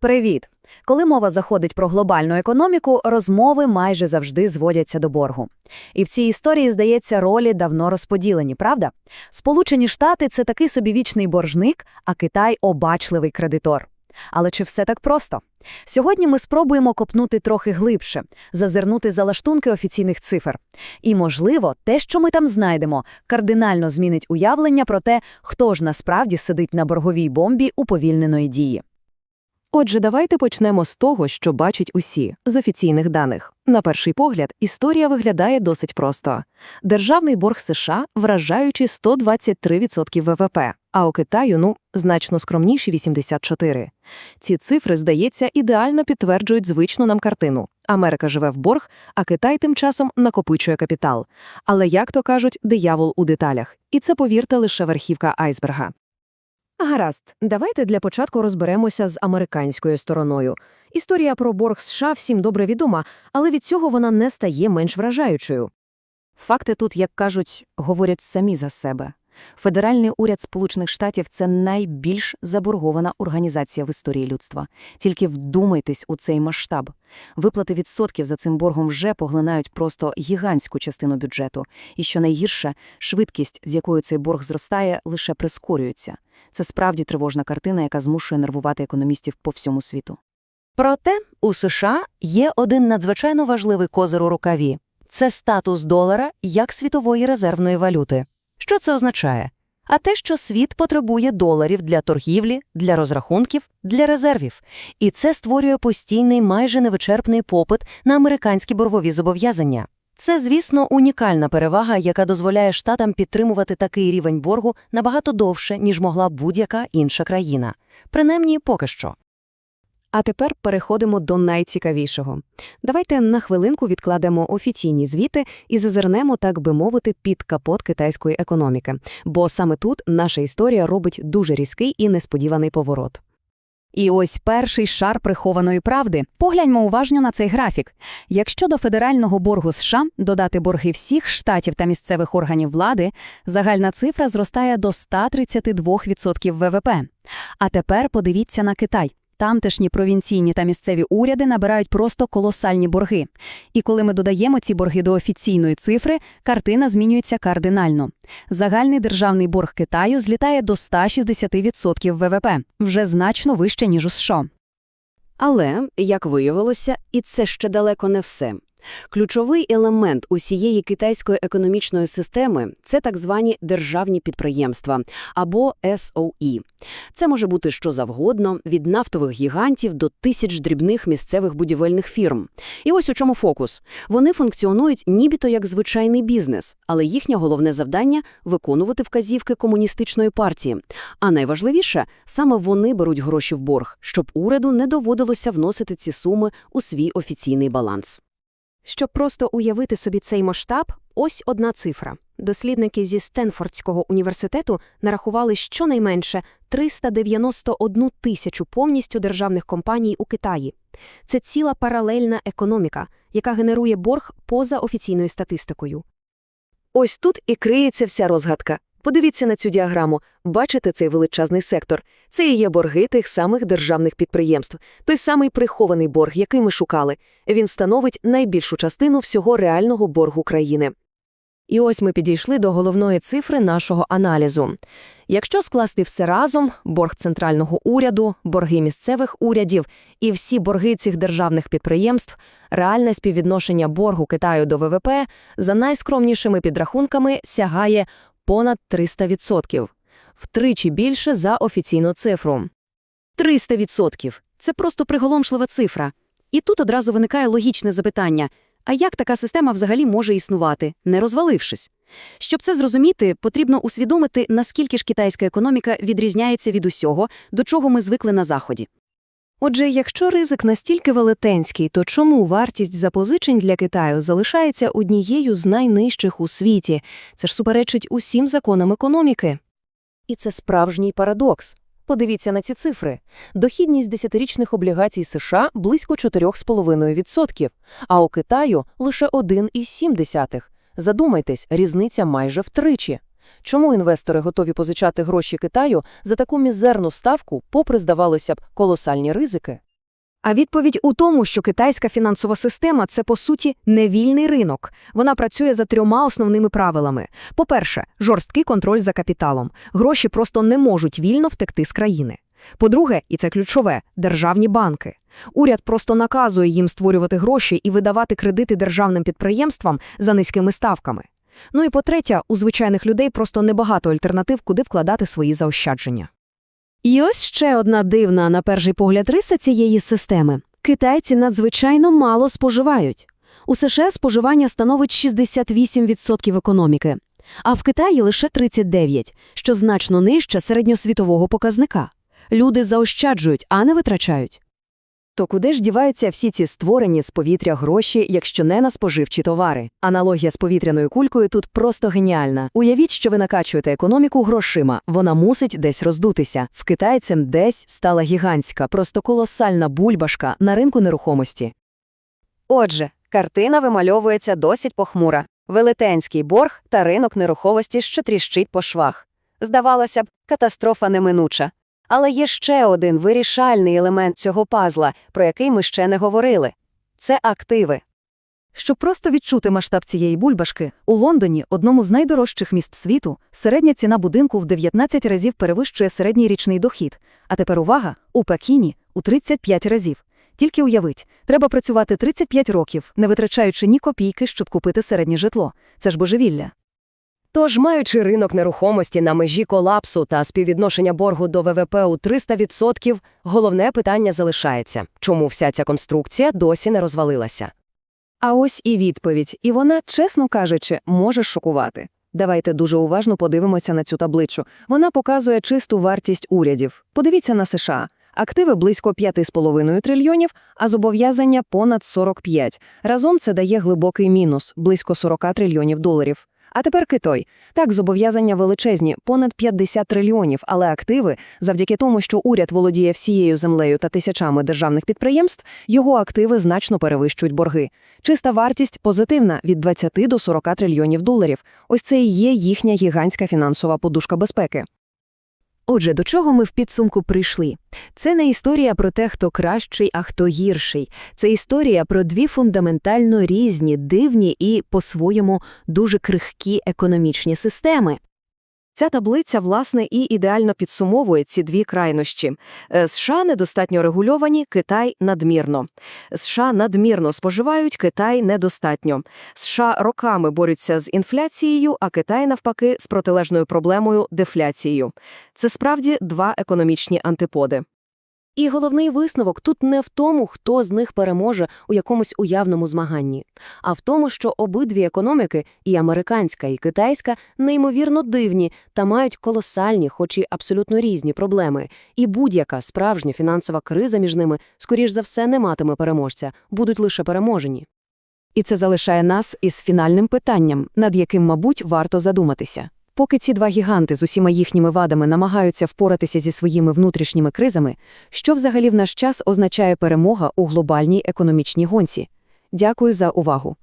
Привіт! Коли мова заходить про глобальну економіку, розмови майже завжди зводяться до боргу. І в цій історії, здається, ролі давно розподілені, правда? Сполучені Штати – це такий собі вічний боржник, а Китай – обачливий кредитор. Але чи все так просто? Сьогодні ми спробуємо копнути трохи глибше, зазирнути за лаштунки офіційних цифр. І, можливо, те, що ми там знайдемо, кардинально змінить уявлення про те, хто ж насправді сидить на борговій бомбі уповільненої дії. Отже, давайте почнемо з того, що бачать усі, з офіційних даних. На перший погляд, історія виглядає досить просто. Державний борг США вражаючи 123% ВВП, а у Китаю, ну, значно скромніші 84%. Ці цифри, здається, ідеально підтверджують звичну нам картину. Америка живе в борг, а Китай тим часом накопичує капітал. Але, як то кажуть, диявол у деталях. І це, повірте, лише верхівка айсберга. Гаразд, давайте для початку розберемося з американською стороною. Історія про борг США всім добре відома, але від цього вона не стає менш вражаючою. Факти тут, як кажуть, говорять самі за себе. Федеральний уряд Сполучених Штатів – це найбільш заборгована організація в історії людства. Тільки вдумайтесь у цей масштаб. Виплати відсотків за цим боргом вже поглинають просто гігантську частину бюджету. І що найгірше, швидкість, з якою цей борг зростає, лише прискорюється. Це справді тривожна картина, яка змушує нервувати економістів по всьому світу. Проте у США є один надзвичайно важливий козир у рукаві – це статус долара як світової резервної валюти. Що це означає? А те, що світ потребує доларів для торгівлі, для розрахунків, для резервів. І це створює постійний майже невичерпний попит на американські боргові зобов'язання. Це, звісно, унікальна перевага, яка дозволяє штатам підтримувати такий рівень боргу набагато довше, ніж могла будь-яка інша країна. Принаймні, поки що. А тепер переходимо до найцікавішого. Давайте на хвилинку відкладемо офіційні звіти і зазирнемо, так би мовити, під капот китайської економіки, бо саме тут наша історія робить дуже різкий і несподіваний поворот. І ось перший шар прихованої правди. Погляньмо уважно на цей графік. Якщо до федерального боргу США додати борги всіх штатів та місцевих органів влади, загальна цифра зростає до 132% ВВП. А тепер подивіться на Китай. Тамтешні провінційні та місцеві уряди набирають просто колосальні борги. І коли ми додаємо ці борги до офіційної цифри, картина змінюється кардинально. Загальний державний борг Китаю злітає до 160% ВВП, вже значно вище, ніж у США. Але, як виявилося, і це ще далеко не все. Ключовий елемент усієї китайської економічної системи – це так звані державні підприємства, або SOE. Це може бути що завгодно, від нафтових гігантів до тисяч дрібних місцевих будівельних фірм. І ось у чому фокус. Вони функціонують нібито як звичайний бізнес, але їхнє головне завдання – виконувати вказівки комуністичної партії. А найважливіше – саме вони беруть гроші в борг, щоб уряду не доводилося вносити ці суми у свій офіційний баланс. Щоб просто уявити собі цей масштаб, ось одна цифра. Дослідники зі Стенфордського університету нарахували щонайменше 391 тисячу повністю державних компаній у Китаї. Це ціла паралельна економіка, яка генерує борг поза офіційною статистикою. Ось тут і криється вся розгадка. Подивіться на цю діаграму. Бачите цей величезний сектор? Це і є борги тих самих державних підприємств. Той самий прихований борг, який ми шукали. Він становить найбільшу частину всього реального боргу країни. І ось ми підійшли до головної цифри нашого аналізу. Якщо скласти все разом – борг центрального уряду, борги місцевих урядів і всі борги цих державних підприємств, реальне співвідношення боргу Китаю до ВВП за найскромнішими підрахунками сягає понад 300%. Втричі більше за офіційну цифру. 300%. Це просто приголомшлива цифра. І тут одразу виникає логічне запитання – а як така система взагалі може існувати, не розвалившись? Щоб це зрозуміти, потрібно усвідомити, наскільки ж китайська економіка відрізняється від усього, до чого ми звикли на Заході. Отже, якщо ризик настільки велетенський, то чому вартість запозичень для Китаю залишається однією з найнижчих у світі? Це ж суперечить усім законам економіки. І це справжній парадокс. Подивіться на ці цифри. Дохідність десятирічних облігацій США близько 4,5%, а у Китаю лише 1,7%. Задумайтесь, різниця майже втричі. Чому інвестори готові позичати гроші Китаю за таку мізерну ставку, попри, здавалося б, колосальні ризики? А відповідь у тому, що китайська фінансова система це по суті невільний ринок. Вона працює за трьома основними правилами. По-перше, жорсткий контроль за капіталом. Гроші просто не можуть вільно втекти з країни. По-друге, і це ключове державні банки. Уряд просто наказує їм створювати гроші і видавати кредити державним підприємствам за низькими ставками. Ну і по-третє, у звичайних людей просто небагато альтернатив, куди вкладати свої заощадження. І ось ще одна дивна, на перший погляд, риса цієї системи. Китайці надзвичайно мало споживають. У США споживання становить 68% економіки, а в Китаї лише 39%, що значно нижче середньосвітового показника. Люди заощаджують, а не витрачають. То куди ж діваються всі ці створені з повітря гроші, якщо не на споживчі товари? Аналогія з повітряною кулькою тут просто геніальна. Уявіть, що ви накачуєте економіку грошима, вона мусить десь роздутися. В китайцям десь стала гігантська, просто колосальна бульбашка на ринку нерухомості. Отже, картина вимальовується досить похмура. Велетенський борг та ринок нерухомості, що тріщить по швах. Здавалося б, катастрофа неминуча. Але є ще один вирішальний елемент цього пазла, про який ми ще не говорили. Це активи. Щоб просто відчути масштаб цієї бульбашки, у Лондоні, одному з найдорожчих міст світу, середня ціна будинку в 19 разів перевищує середній річний дохід. А тепер увага, у Пекіні – у 35 разів. Тільки уявіть, треба працювати 35 років, не витрачаючи ні копійки, щоб купити середнє житло. Це ж божевілля. Тож, маючи ринок нерухомості на межі колапсу та співвідношення боргу до ВВП у 300%, головне питання залишається – чому вся ця конструкція досі не розвалилася? А ось і відповідь, і вона, чесно кажучи, може шокувати. Давайте дуже уважно подивимося на цю табличу. Вона показує чисту вартість урядів. Подивіться на США. Активи близько 5,5 трильйонів, а зобов'язання понад 45. Разом це дає глибокий мінус – близько 40 трильйонів доларів. А тепер Китай. Так, зобов'язання величезні, понад 50 трильйонів, але активи, завдяки тому, що уряд володіє всією землею та тисячами державних підприємств, його активи значно перевищують борги. Чиста вартість позитивна – від 20 до 40 трильйонів доларів. Ось це і є їхня гігантська фінансова подушка безпеки. Отже, до чого ми в підсумку прийшли? Це не історія про те, хто кращий, а хто гірший. Це історія про дві фундаментально різні, дивні і, по-своєму, дуже крихкі економічні системи. Ця таблиця, власне, і ідеально підсумовує ці дві крайнощі. Е, США недостатньо регульовані, Китай надмірно. США надмірно споживають, Китай недостатньо. США роками борються з інфляцією, а Китай, навпаки, з протилежною проблемою – дефляцією. Це справді два економічні антиподи. І головний висновок тут не в тому, хто з них переможе у якомусь уявному змаганні, а в тому, що обидві економіки, і американська, і китайська, неймовірно дивні та мають колосальні, хоч і абсолютно різні проблеми. І будь-яка справжня фінансова криза між ними, скоріш за все, не матиме переможця, будуть лише переможені. І це залишає нас із фінальним питанням, над яким, мабуть, варто задуматися. Поки ці два гіганти з усіма їхніми вадами намагаються впоратися зі своїми внутрішніми кризами, що взагалі в наш час означає перемога у глобальній економічній гонці? Дякую за увагу.